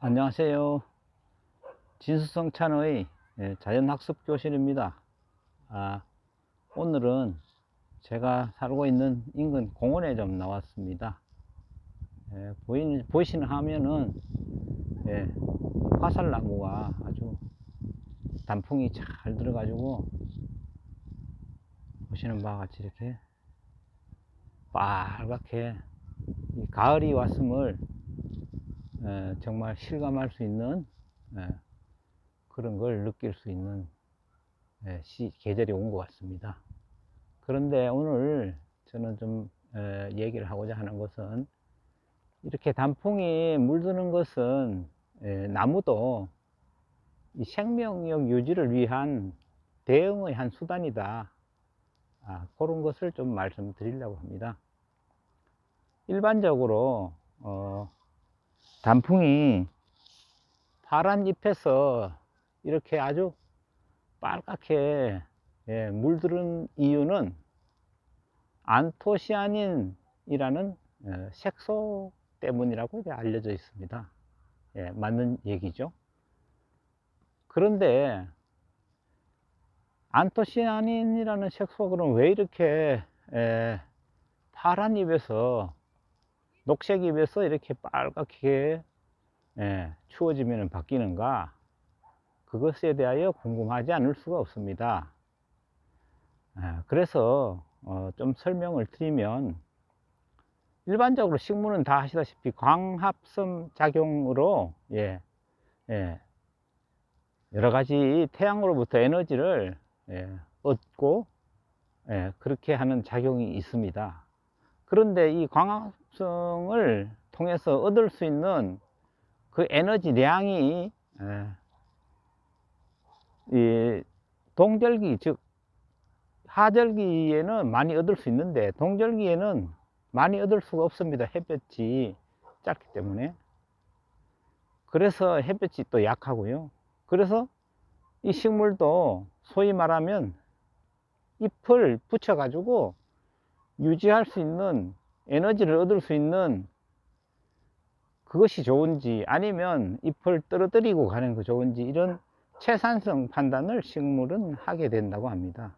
안녕하세요. 진수성찬의 예, 자연학습 교실입니다. 아, 오늘은 제가 살고 있는 인근 공원에 좀 나왔습니다. 예, 보이, 보이시는 화면은 예, 화살나무가 아주 단풍이 잘 들어가지고 보시는 바와 같이 이렇게 빨갛게 이 가을이 왔음을 에, 정말 실감할 수 있는 에, 그런 걸 느낄 수 있는 계절이 온 것 같습니다. 그런데 오늘 저는 좀 에, 얘기를 하고자 하는 것은 이렇게 단풍이 물드는 것은 에, 나무도 이 생명력 유지를 위한 대응의 한 수단이다. 아, 그런 것을 좀 말씀드리려고 합니다. 일반적으로 어, 단풍이 파란 잎에서 이렇게 아주 빨갛게 예, 물들은 이유는 안토시아닌이라는 어, 색소 때문이라고 알려져 있습니다. 예, 맞는 얘기죠. 그런데 안토시아닌이라는 색소가 그럼 왜 이렇게 에, 파란 잎에서 녹색 잎에서 이렇게 빨갛게 예, 추워지면 바뀌는가 그것에 대하여 궁금하지 않을 수가 없습니다. 아, 그래서 어, 좀 설명을 드리면 일반적으로 식물은 다 아시다시피 광합성 작용으로 예, 예, 여러 가지 태양으로부터 에너지를 예, 얻고 예, 그렇게 하는 작용이 있습니다. 그런데 이 광합 성을 통해서 얻을 수 있는 그 에너지량이 예, 이 동절기 즉 하절기에는 많이 얻을 수 있는데 동절기에는 많이 얻을 수가 없습니다. 햇볕이 짧기 때문에 그래서 햇볕이 또 약하고요. 그래서 이 식물도 소위 말하면 잎을 붙여 가지고 유지할 수 있는 에너지를 얻을 수 있는 그것이 좋은지 아니면 잎을 떨어뜨리고 가는 거 좋은지 이런 채산성 판단을 식물은 하게 된다고 합니다.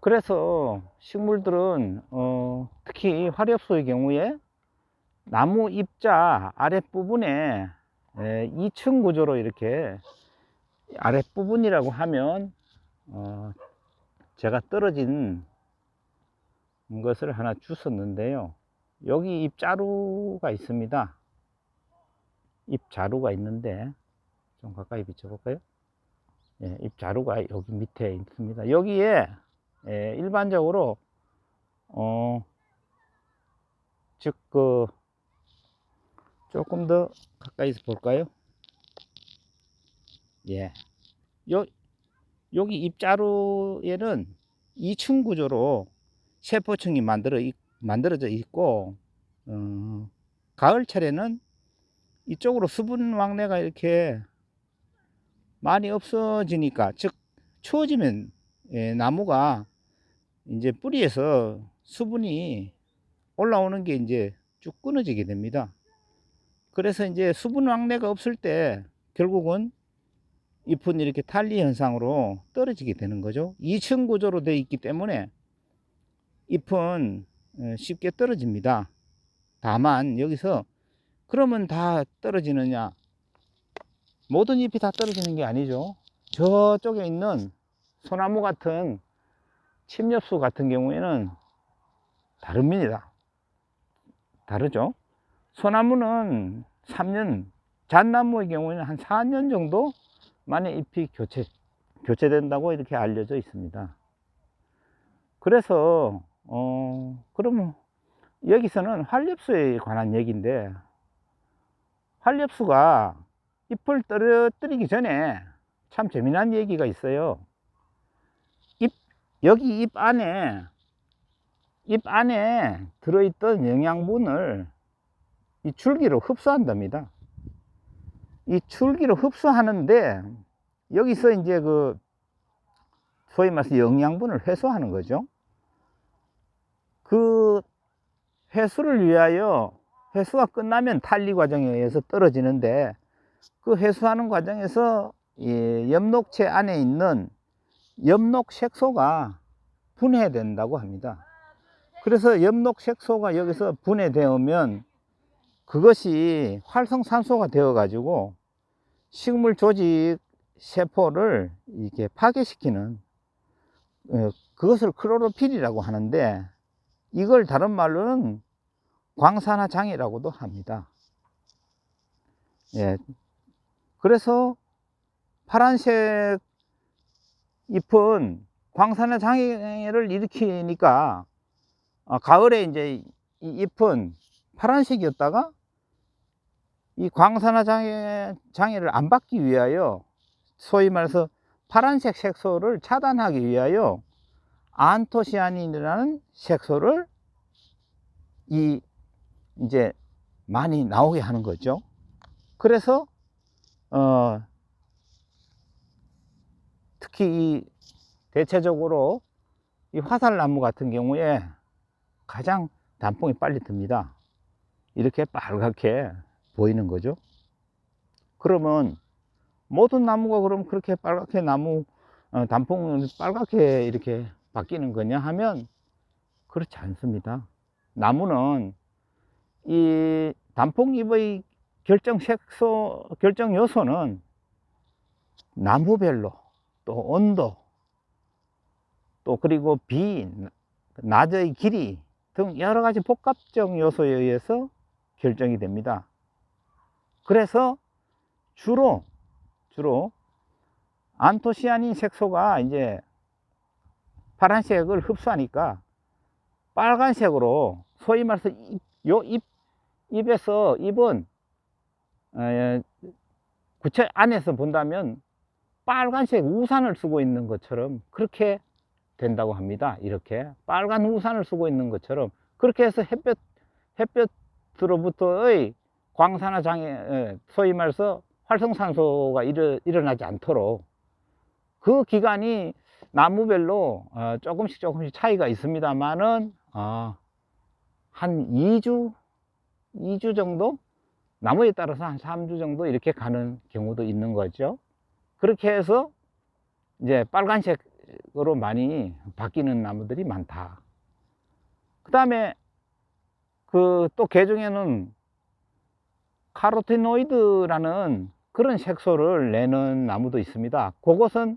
그래서 식물들은 어, 특히 화렵수의 경우에 나무 입자 아랫부분에 에, 2층 구조로 이렇게 아랫부분이라고 하면 어, 제가 떨어진 것을 하나 주웠는데요. 여기 입자루가 있습니다. 입자루가 있는데 좀 가까이 비춰볼까요? 예, 입자루가 여기 밑에 있습니다. 여기에 예, 일반적으로 어, 즉그 조금 더 가까이서 볼까요? 예. 요, 여기 입자루에는 2층 구조로 세포층이 만들어 있, 만들어져 있고, 어, 가을철에는 이쪽으로 수분 왕래가 이렇게 많이 없어지니까, 즉, 추워지면 예, 나무가 이제 뿌리에서 수분이 올라오는 게 이제 쭉 끊어지게 됩니다. 그래서 이제 수분 왕래가 없을 때 결국은 잎은 이렇게 탈리 현상으로 떨어지게 되는 거죠. 2층 구조로 되어 있기 때문에 잎은 어, 쉽게 떨어집니다. 다만 여기서 그러면 다 떨어지느냐? 모든 잎이 다 떨어지는 게 아니죠. 저쪽에 있는 소나무 같은 침엽수 같은 경우에는 다릅니다. 다르죠. 소나무는 3년, 잣나무의 경우에는 한 4년 정도 만에 잎이 교체, 교체된다고 이렇게 알려져 있습니다. 그래서, 어, 그러면 여기서는 활엽수에 관한 얘기인데, 활엽수가 잎을 떨어뜨리기 전에 참 재미난 얘기가 있어요. 잎, 여기 잎 안에, 잎 안에 들어있던 영양분을 이 줄기로 흡수한답니다. 이 줄기로 흡수하는데 여기서 이제 그 소위 말해서 영양분을 회수하는 거죠. 그 회수를 위하여 회수가 끝나면 탄리 과정에 의해서 떨어지는데 그 회수하는 과정에서 이 엽록체 안에 있는 엽록 색소가 분해된다고 합니다. 그래서 엽록 색소가 여기서 분해되면 그것이 활성산소가 되어 가지고 식물 조직 세포를 이렇게 파괴시키는 어, 그것을 크로로필이라고 하는데 이걸 다른 말로는 광산화 장애라고도 합니다. 예. 그래서 파란색 잎은 광산화 장애를 일으키니까 아, 가을에 이제 이 잎은 파란색이었다가 이 광산화 장애, 장애를 안 받기 위하여 소위 말해서 파란색 색소를 차단하기 위하여 안토시아닌이라는 색소를 이 이제 많이 나오게 하는 거죠. 그래서 어 특히 이 대체적으로 이 화살나무 같은 경우에 가장 단풍이 빨리 듭니다. 이렇게 빨갛게 보이는 거죠. 그러면 모든 나무가 그럼 그렇게 빨갛게 나무 어, 단풍은 빨갛게 이렇게 바뀌는 거냐 하면 그렇지 않습니다. 나무는 이 단풍잎의 결정 색소, 결정 요소는 나무별로 또 온도 또 그리고 비, 낮의 길이 등 여러 가지 복합적 요소에 의해서 결정이 됩니다. 그래서 주로 주로 안토시아닌 색소가 이제 파란색을 흡수하니까 빨간색으로 소위 말해서 잎, 요 잎, 잎에서 잎은 에, 구체 안에서 본다면 빨간색 우산을 쓰고 있는 것처럼 그렇게 된다고 합니다. 이렇게 빨간 우산을 쓰고 있는 것처럼 그렇게 해서 햇볕 햇볕으로부터의 광산화 장애 에, 소위 말해서 활성산소가 일어, 일어나지 않도록 그 기간이 나무별로 어, 조금씩 조금씩 차이가 있습니다만은 어, 한 2주 2주 정도 나무에 따라서 한 3주 정도 이렇게 가는 경우도 있는 거죠. 그렇게 해서 이제 빨간색으로 많이 바뀌는 나무들이 많다. 그 다음에 그 또 개 중에는 카로티노이드라는 그런 색소를 내는 나무도 있습니다. 그것은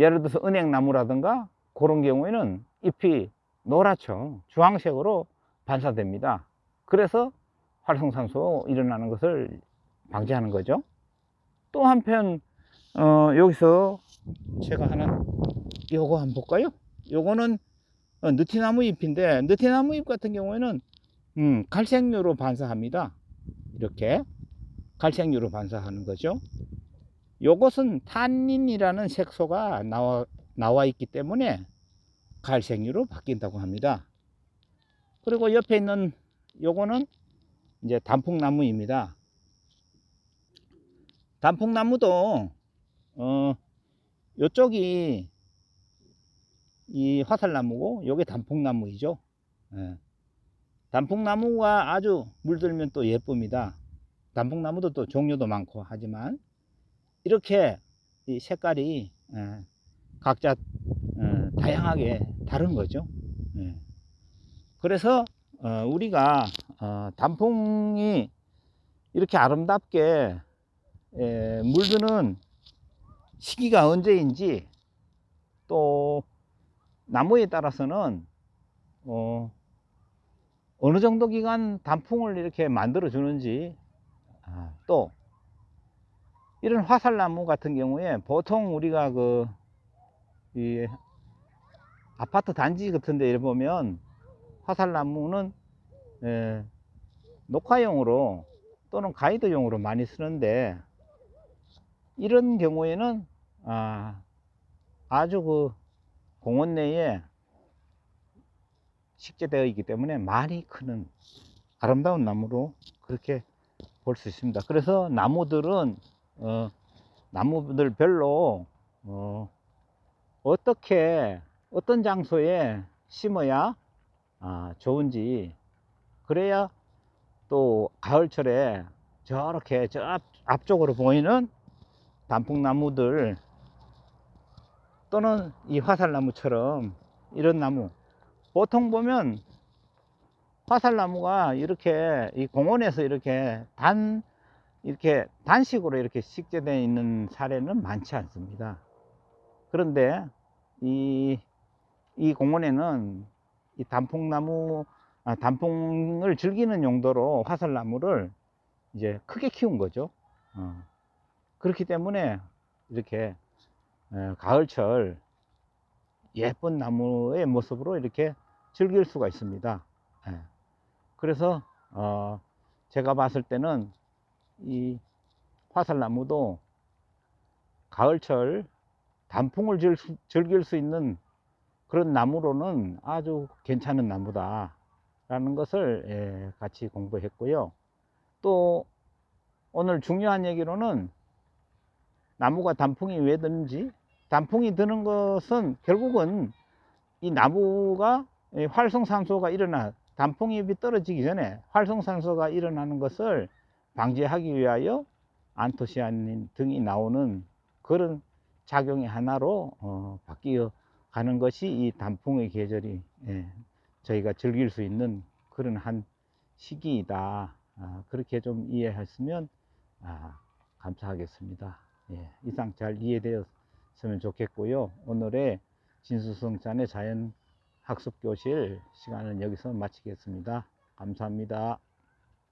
예를 들어서 은행나무라든가 그런 경우에는 잎이 노랗죠. 주황색으로 반사됩니다. 그래서 활성산소 일어나는 것을 방지하는 거죠. 또 한편 어, 여기서 제가 하나 요거 한번 볼까요? 요거는 어, 느티나무 잎인데 느티나무 잎 같은 경우에는 음, 갈색류로 반사합니다. 이렇게 갈색류로 반사하는 거죠. 요것은 탄닌이라는 색소가 나와, 나와 있기 때문에 갈색류로 바뀐다고 합니다. 그리고 옆에 있는 요거는 이제 단풍나무입니다. 단풍나무도 어 요쪽이 이 화살나무고 요게 단풍나무이죠. 예. 단풍나무가 아주 물들면 또 예쁩니다. 단풍나무도 또 종류도 많고 하지만 이렇게 이 색깔이 예, 각자 어, 다양하게 다른 거죠. 예. 그래서 어, 우리가 어, 단풍이 이렇게 아름답게 에, 물드는 시기가 언제인지 또 나무에 따라서는 어, 어느 정도 기간 단풍을 이렇게 만들어 주는지 아, 또 이런 화살나무 같은 경우에 보통 우리가 그 이 아파트 단지 같은 데 보면 화살나무는 에, 녹화용으로 또는 가이드용으로 많이 쓰는데 이런 경우에는 아, 아주 그 공원 내에 식재되어 있기 때문에 많이 크는 아름다운 나무로 그렇게 볼 수 있습니다. 그래서 나무들은 어, 나무들 별로 어, 어떻게 어떤 장소에 심어야 아, 좋은지. 그래야 또 가을철에 저렇게 저 앞, 앞쪽으로 보이는 단풍나무들 또는 이 화살나무처럼 이런 나무. 보통 보면 화살나무가 이렇게 이 공원에서 이렇게 단 이렇게 단식으로 이렇게 식재되어 있는 사례는 많지 않습니다. 그런데 이, 이 공원에는 이 단풍나무, 아, 단풍을 즐기는 용도로 화살나무를 이제 크게 키운 거죠. 어. 그렇기 때문에 이렇게 에, 가을철 예쁜 나무의 모습으로 이렇게 즐길 수가 있습니다. 예. 그래서 어, 제가 봤을 때는 이 화살나무도 가을철 단풍을 즐, 즐길 수 있는 그런 나무로는 아주 괜찮은 나무다 라는 것을 예, 같이 공부했고요. 또 오늘 중요한 얘기로는 나무가 단풍이 왜 드는지 단풍이 드는 것은 결국은 이 나무가 이 활성산소가 일어나 단풍잎이 떨어지기 전에 활성산소가 일어나는 것을 방지하기 위하여 안토시아닌 등이 나오는 그런 작용의 하나로 어, 바뀌어 가는 것이 이 단풍의 계절이 예, 저희가 즐길 수 있는 그런 한 시기이다. 아, 그렇게 좀 이해했으면 아, 감사하겠습니다. 예, 이상 잘 이해되었으면 좋겠고요. 오늘의 진수성찬의 자연 학습 교실 시간은 여기서 마치겠습니다. 감사합니다.